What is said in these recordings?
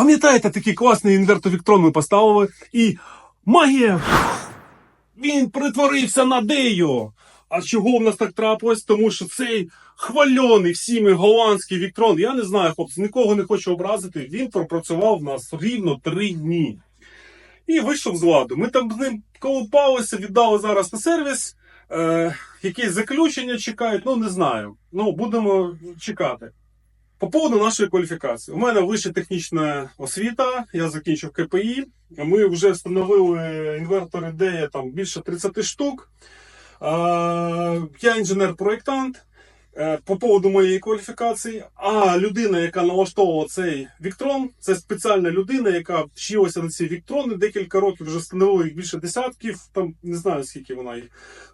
Пам'ятаєте, такий класний інвертовіктрон ми поставили, і магія! Він перетворився на дею. А чого в нас так трапилось? Тому що цей хвальоний всіми голландський віктрон, я не знаю, хлопці, нікого не хочу образити. Він пропрацював в нас рівно три дні. І вийшов з ладу. Ми там з ним колупалися, віддали зараз на сервіс. Е, якісь заключення чекають, ну не знаю. Ну, будемо чекати. По поводу нашої кваліфікації. У мене вища технічна освіта, я закінчив КПІ. Ми вже встановили інвертори де там більше 30 штук. Я інженер-проєктант. Е, По поводу моєї кваліфікації, а людина, яка налаштовувала цей віктрон, це спеціальна людина, яка вчилася на ці віктрони декілька років, вже встановила їх більше десятків, там не знаю скільки вона їх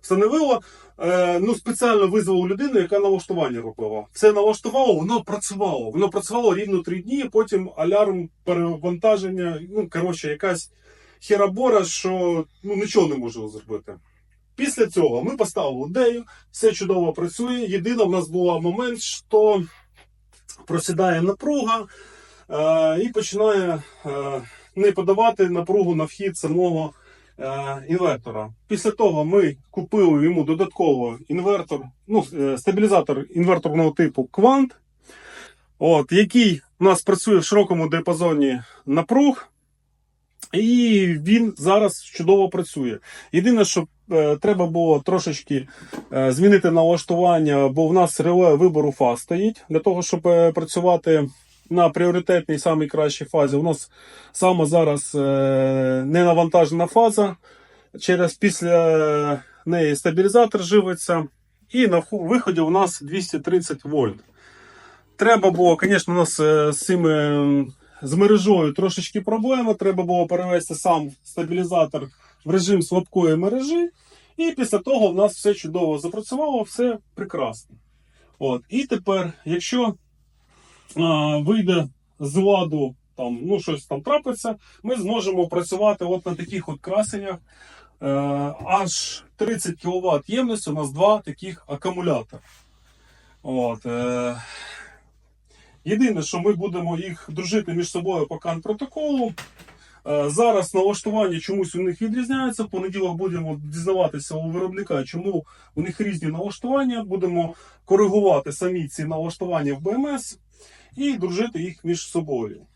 встановила. Е, ну, спеціально визвала людину, яка налаштування робила. Це налаштувало, воно працювало. Воно працювало рівно три дні, потім алярм перевантаження. Ну, коротше, якась херабора, що ну, нічого не можу зробити. Після цього ми поставили дею, все чудово працює. Єдине, в нас був момент, що просідає напруга е, і починає е, не подавати напругу на вхід самого е, інвертора. Після того ми купили йому додатково інвертор, ну, е, стабілізатор інверторного типу Quant, от, який у нас працює в широкому діапазоні напруг. І він зараз чудово працює. Єдине, що треба було трошечки е, змінити налаштування, бо в нас реле вибору фаз стоїть для того, щоб е, працювати на пріоритетній самій кращій фазі. У нас саме зараз е, не навантажена фаза. Через після неї стабілізатор живиться, і на виході у нас 230 вольт. Треба було, звісно, у нас е, з цими з мережою трошечки проблема. Треба було перевести сам стабілізатор в режим слабкої мережі. І після того в нас все чудово запрацювало, все прекрасно. От. І тепер, якщо а, вийде з ладу, там, ну, щось там трапиться, ми зможемо працювати от на таких от красеннях. Е, аж 30 кВт ємності у нас два таких акумулятора. От, е, Єдине, що ми будемо їх дружити між собою по кан протоколу. Е, Зараз налаштування чомусь у них відрізняється. В понеділок будемо дізнаватися у виробника, чому у них різні налаштування. Будемо коригувати самі ці налаштування в БМС і дружити їх між собою.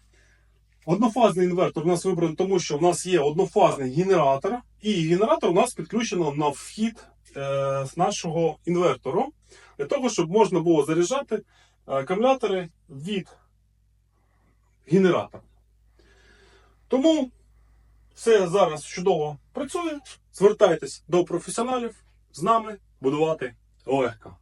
Однофазний інвертор у нас вибраний, тому що в нас є однофазний генератор, і генератор у нас підключено на вхід е, нашого інвертору, для того, щоб можна було заряджати е, акумулятори від генератора. Тому все зараз чудово працює. Звертайтесь до професіоналів з нами будувати легко.